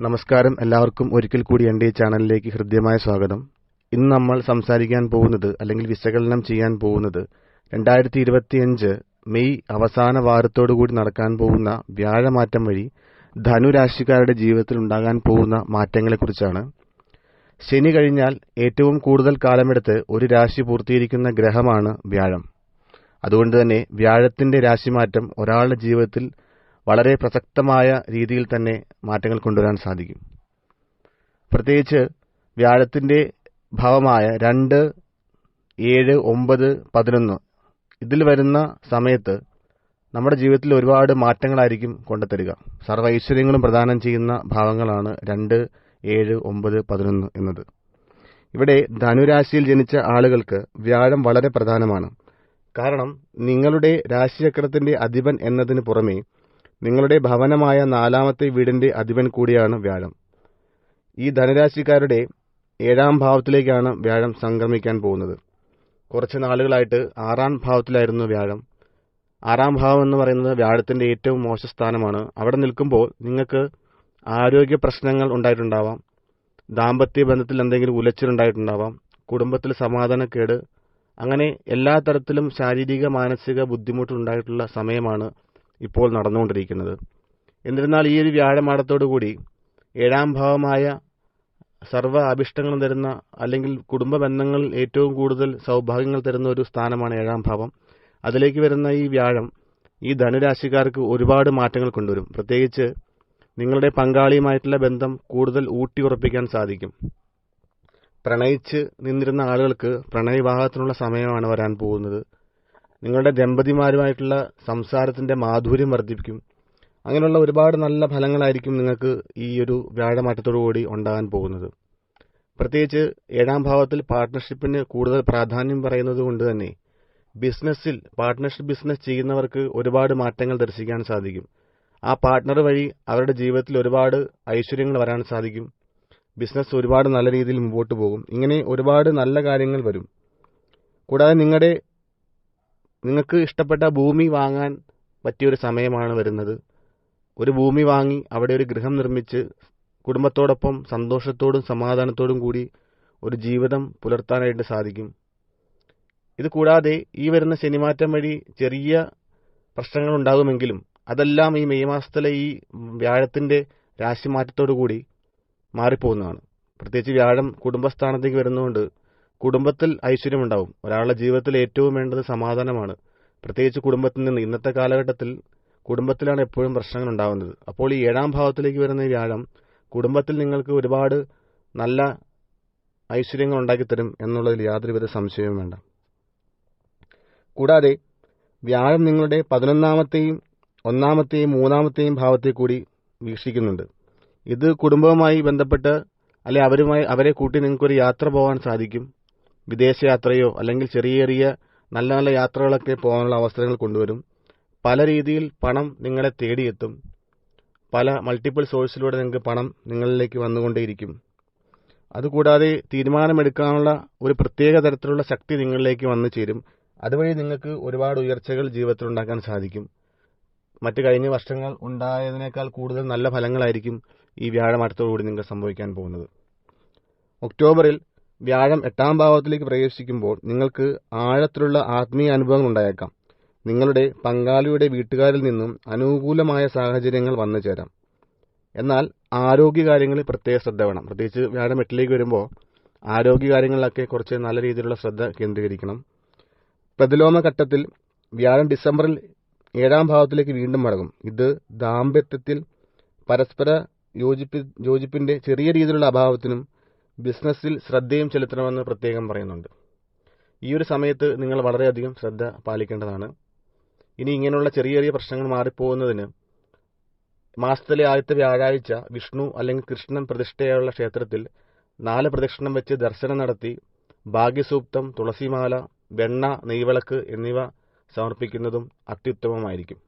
നമസ്കാരം എല്ലാവർക്കും ഒരിക്കൽ കൂടി എന്റെ ഈ ചാനലിലേക്ക് ഹൃദ്യമായ സ്വാഗതം. ഇന്ന് നമ്മൾ സംസാരിക്കാൻ പോകുന്നത് അല്ലെങ്കിൽ വിശകലനം ചെയ്യാൻ പോകുന്നത് രണ്ടായിരത്തി ഇരുപത്തിയഞ്ച് മെയ് അവസാന വാരത്തോടുകൂടി നടക്കാൻ പോകുന്ന വ്യാഴമാറ്റം വഴി ധനുരാശിക്കാരുടെ ജീവിതത്തിൽ ഉണ്ടാകാൻ പോകുന്ന മാറ്റങ്ങളെക്കുറിച്ചാണ്. ശനി കഴിഞ്ഞാൽ ഏറ്റവും കൂടുതൽ കാലമെടുത്ത് ഒരു രാശി പൂർത്തീകരിക്കുന്ന ഗ്രഹമാണ് വ്യാഴം. അതുകൊണ്ട് തന്നെ വ്യാഴത്തിന്റെ രാശിമാറ്റം ഒരാളുടെ ജീവിതത്തിൽ വളരെ പ്രസക്തമായ രീതിയിൽ തന്നെ മാറ്റങ്ങൾ കൊണ്ടുവരാൻ സാധിക്കും. പ്രത്യേകിച്ച് വ്യാഴത്തിന്റെ ഭാവമായ രണ്ട് ഏഴ് ഒമ്പത് പതിനൊന്ന് ഇതിൽ വരുന്ന സമയത്ത് നമ്മുടെ ജീവിതത്തിൽ ഒരുപാട് മാറ്റങ്ങളായിരിക്കും കൊണ്ടുതരിക സർവ ഐശ്വര്യങ്ങളും പ്രദാനം ചെയ്യുന്ന ഭാവങ്ങളാണ് രണ്ട് ഏഴ് ഒമ്പത് പതിനൊന്ന് എന്നത്. ഇവിടെ ധനുരാശിയിൽ ജനിച്ച ആളുകൾക്ക് വ്യാഴം വളരെ പ്രധാനമാണ്. കാരണം നിങ്ങളുടെ രാശിചക്രത്തിന്റെ അധിപൻ എന്നതിന് പുറമെ നിങ്ങളുടെ ഭവനമായ നാലാമത്തെ വീടിന്റെ അധിപൻ കൂടിയാണ് വ്യാഴം. ഈ ധനരാശിക്കാരുടെ ഏഴാം ഭാവത്തിലേക്കാണ് വ്യാഴം സംക്രമിക്കാൻ പോകുന്നത്. കുറച്ച് നാളുകളായിട്ട് ആറാം ഭാവത്തിലായിരുന്നു വ്യാഴം. ആറാം ഭാവം എന്ന് പറയുന്നത് വ്യാഴത്തിന്റെ ഏറ്റവും മോശ സ്ഥാനമാണ്. അവിടെ നിൽക്കുമ്പോൾ നിങ്ങൾക്ക് ആരോഗ്യ പ്രശ്നങ്ങൾ ഉണ്ടായിട്ടുണ്ടാവാം. ദാമ്പത്യ ബന്ധത്തിൽ എന്തെങ്കിലും ഉലച്ചിലുണ്ടായിട്ടുണ്ടാവാം കുടുംബത്തിൽ സമാധാനക്കേട്. അങ്ങനെ എല്ലാ തരത്തിലും ശാരീരിക മാനസിക ബുദ്ധിമുട്ടുണ്ടായിട്ടുള്ള സമയമാണ് ഇപ്പോൾ നടന്നുകൊണ്ടിരിക്കുന്നത്. എന്നിരുന്നാൽ ഈ ഒരു വ്യാഴമാടത്തോടുകൂടി ഏഴാം ഭാവമായ സർവ അഭിഷ്ടങ്ങളും തരുന്ന അല്ലെങ്കിൽ കുടുംബ ബന്ധങ്ങൾ ഏറ്റവും കൂടുതൽ സൗഭാഗ്യങ്ങൾ തരുന്ന ഒരു സ്ഥാനമാണ് ഏഴാം ഭാവം. അതിലേക്ക് വരുന്ന ഈ വ്യാഴം ഈ ധനുരാശിക്കാർക്ക് ഒരുപാട് മാറ്റങ്ങൾ കൊണ്ടുവരും. പ്രത്യേകിച്ച് നിങ്ങളുടെ പങ്കാളിയുമായിട്ടുള്ള ബന്ധം കൂടുതൽ ഊട്ടിയുറപ്പിക്കാൻ സാധിക്കും. പ്രണയിച്ച് നിന്നിരുന്ന ആളുകൾക്ക് പ്രണയവിവാഹത്തിനുള്ള സമയമാണ് വരാൻ പോകുന്നത്. നിങ്ങളുടെ ദമ്പതിമാരുമായിട്ടുള്ള സംസാരത്തിന്റെ മാധുര്യം വർദ്ധിപ്പിക്കും. അങ്ങനെയുള്ള ഒരുപാട് നല്ല ഫലങ്ങളായിരിക്കും നിങ്ങൾക്ക് ഈ ഒരു വ്യാഴമാറ്റത്തോടു കൂടി ഉണ്ടാകാൻ പോകുന്നത്. പ്രത്യേകിച്ച് ഏഴാം ഭാവത്തിൽ പാർട്ട്ണർഷിപ്പിന് കൂടുതൽ പ്രാധാന്യം പറയുന്നത് കൊണ്ട് തന്നെ ബിസിനസ്സിൽ പാർട്ട്ണർഷിപ്പ് ബിസിനസ് ചെയ്യുന്നവർക്ക് ഒരുപാട് മാറ്റങ്ങൾ ദർശിക്കാൻ സാധിക്കും. ആ പാർട്ട്ണർ വഴി അവരുടെ ജീവിതത്തിൽ ഒരുപാട് ഐശ്വര്യങ്ങൾ വരാൻ സാധിക്കും. ബിസിനസ് ഒരുപാട് നല്ല രീതിയിൽ മുമ്പോട്ട് പോകും. ഇങ്ങനെ ഒരുപാട് നല്ല കാര്യങ്ങൾ വരും. കൂടാതെ നിങ്ങളുടെ നിങ്ങൾക്ക് ഇഷ്ടപ്പെട്ട ഭൂമി വാങ്ങാൻ പറ്റിയൊരു സമയമാണ് വരുന്നത്. ഒരു ഭൂമി വാങ്ങി അവിടെ ഒരു ഗൃഹം നിർമ്മിച്ച് കുടുംബത്തോടൊപ്പം സന്തോഷത്തോടും സമാധാനത്തോടും കൂടി ഒരു ജീവിതം പുലർത്താനായിട്ട് സാധിക്കും. ഇത് കൂടാതെ ഈ വരുന്ന ശനിമാറ്റം വഴി ചെറിയ പ്രശ്നങ്ങൾ ഉണ്ടാകുമെങ്കിലും അതെല്ലാം ഈ മെയ് മാസത്തിലെ ഈ വ്യാഴത്തിന്റെ രാശിമാറ്റത്തോടു കൂടി മാറിപ്പോകുന്നതാണ്. പ്രത്യേകിച്ച് വ്യാഴം കുടുംബസ്ഥാനത്തേക്ക് വരുന്നതുകൊണ്ട് കുടുംബത്തിൽ ഐശ്വര്യമുണ്ടാവും. ഒരാളുടെ ജീവിതത്തിൽ ഏറ്റവും വേണ്ടത് സമാധാനമാണ്. പ്രത്യേകിച്ച് കുടുംബത്തിൽ നിന്ന് ഇന്നത്തെ കാലഘട്ടത്തിൽ കുടുംബത്തിലാണ് എപ്പോഴും പ്രശ്നങ്ങൾ ഉണ്ടാകുന്നത് അപ്പോൾ ഈ ഏഴാം ഭാവത്തിലേക്ക് വരുന്ന ഈ വ്യാഴം കുടുംബത്തിൽ നിങ്ങൾക്ക് ഒരുപാട് നല്ല ഐശ്വര്യങ്ങൾ ഉണ്ടാക്കിത്തരും എന്നുള്ളതിൽ യാതൊരുവിധ സംശയവും വേണ്ട. കൂടാതെ വ്യാഴം നിങ്ങളുടെ പതിനൊന്നാമത്തെയും ഒന്നാമത്തെയും മൂന്നാമത്തെയും ഭാവത്തെ കൂടി വീക്ഷിക്കുന്നുണ്ട്. ഇത് കുടുംബവുമായി ബന്ധപ്പെട്ട് അല്ലെ അവരുമായി അവരെ കൂട്ടി നിങ്ങൾക്കൊരു യാത്ര പോകാൻ സാധിക്കും. വിദേശയാത്രയോ അല്ലെങ്കിൽ ചെറിയ ചെറിയ നല്ല നല്ല യാത്രകളൊക്കെ പോകാനുള്ള അവസരങ്ങൾ കൊണ്ടുവരും. പല രീതിയിൽ പണം നിങ്ങളെ തേടിയെത്തും. പല മൾട്ടിപ്പിൾ സോഴ്സിലൂടെ നിങ്ങൾക്ക് പണം നിങ്ങളിലേക്ക് വന്നുകൊണ്ടേയിരിക്കും. അതുകൂടാതെ തീരുമാനമെടുക്കാനുള്ള ഒരു പ്രത്യേക തരത്തിലുള്ള ശക്തി നിങ്ങളിലേക്ക് വന്നു ചേരും. അതുവഴി നിങ്ങൾക്ക് ഒരുപാട് ഉയർച്ചകൾ ജീവിതത്തിൽ ഉണ്ടാക്കാൻ സാധിക്കും. മറ്റു കഴിഞ്ഞ വർഷങ്ങൾ ഉണ്ടായതിനേക്കാൾ കൂടുതൽ നല്ല ഫലങ്ങളായിരിക്കും ഈ വ്യാഴമാറ്റത്തോടുകൂടി നിങ്ങൾക്ക് സംഭവിക്കാൻ പോകുന്നത്. ഒക്ടോബറിൽ വ്യാഴം എട്ടാം ഭാവത്തിലേക്ക് പ്രവേശിക്കുമ്പോൾ നിങ്ങൾക്ക് ആഴത്തിലുള്ള ആത്മീയ അനുഭവങ്ങൾ ഉണ്ടായേക്കാം. നിങ്ങളുടെ പങ്കാളിയുടെ വീട്ടുകാരിൽ നിന്നും അനുകൂലമായ സാഹചര്യങ്ങൾ വന്നു ചേരാം. എന്നാൽ ആരോഗ്യകാര്യങ്ങളിൽ പ്രത്യേക ശ്രദ്ധ വേണം. പ്രത്യേകിച്ച് വ്യാഴം എട്ടിലേക്ക് വരുമ്പോൾ ആരോഗ്യകാര്യങ്ങളിലൊക്കെ കുറച്ച് നല്ല രീതിയിലുള്ള ശ്രദ്ധ കേന്ദ്രീകരിക്കണം. പ്രതിലോമ ഘട്ടത്തിൽ വ്യാഴം ഡിസംബറിൽ ഏഴാം ഭാവത്തിലേക്ക് വീണ്ടും മടങ്ങും. ഇത് ദാമ്പത്യത്തിൽ പരസ്പര യോജിപ്പി യോജിപ്പിന്റെ ചെറിയ രീതിയിലുള്ള അഭാവത്തിനും ബിസിനസ്സിൽ ശ്രദ്ധയും ചെലുത്തണമെന്ന് പ്രത്യേകം പറയുന്നുണ്ട്. ഈ ഒരു സമയത്ത് നിങ്ങൾ വളരെയധികം ശ്രദ്ധ പാലിക്കേണ്ടതാണ്. ഇനി ഇങ്ങനെയുള്ള ചെറിയ ചെറിയ പ്രശ്നങ്ങൾ മാറിപ്പോകുന്നതിന് മാസത്തിലെ ആദ്യത്തെ വ്യാഴാഴ്ച വിഷ്ണു അല്ലെങ്കിൽ കൃഷ്ണൻ പ്രതിഷ്ഠയുള്ള ക്ഷേത്രത്തിൽ നാല് പ്രദക്ഷിണം വെച്ച് ദർശനം നടത്തി ഭാഗ്യസൂക്തം തുളസിമാല വെണ്ണ നെയ്വിളക്ക് എന്നിവ സമർപ്പിക്കുന്നതും അത്യുത്തമമായിരിക്കും.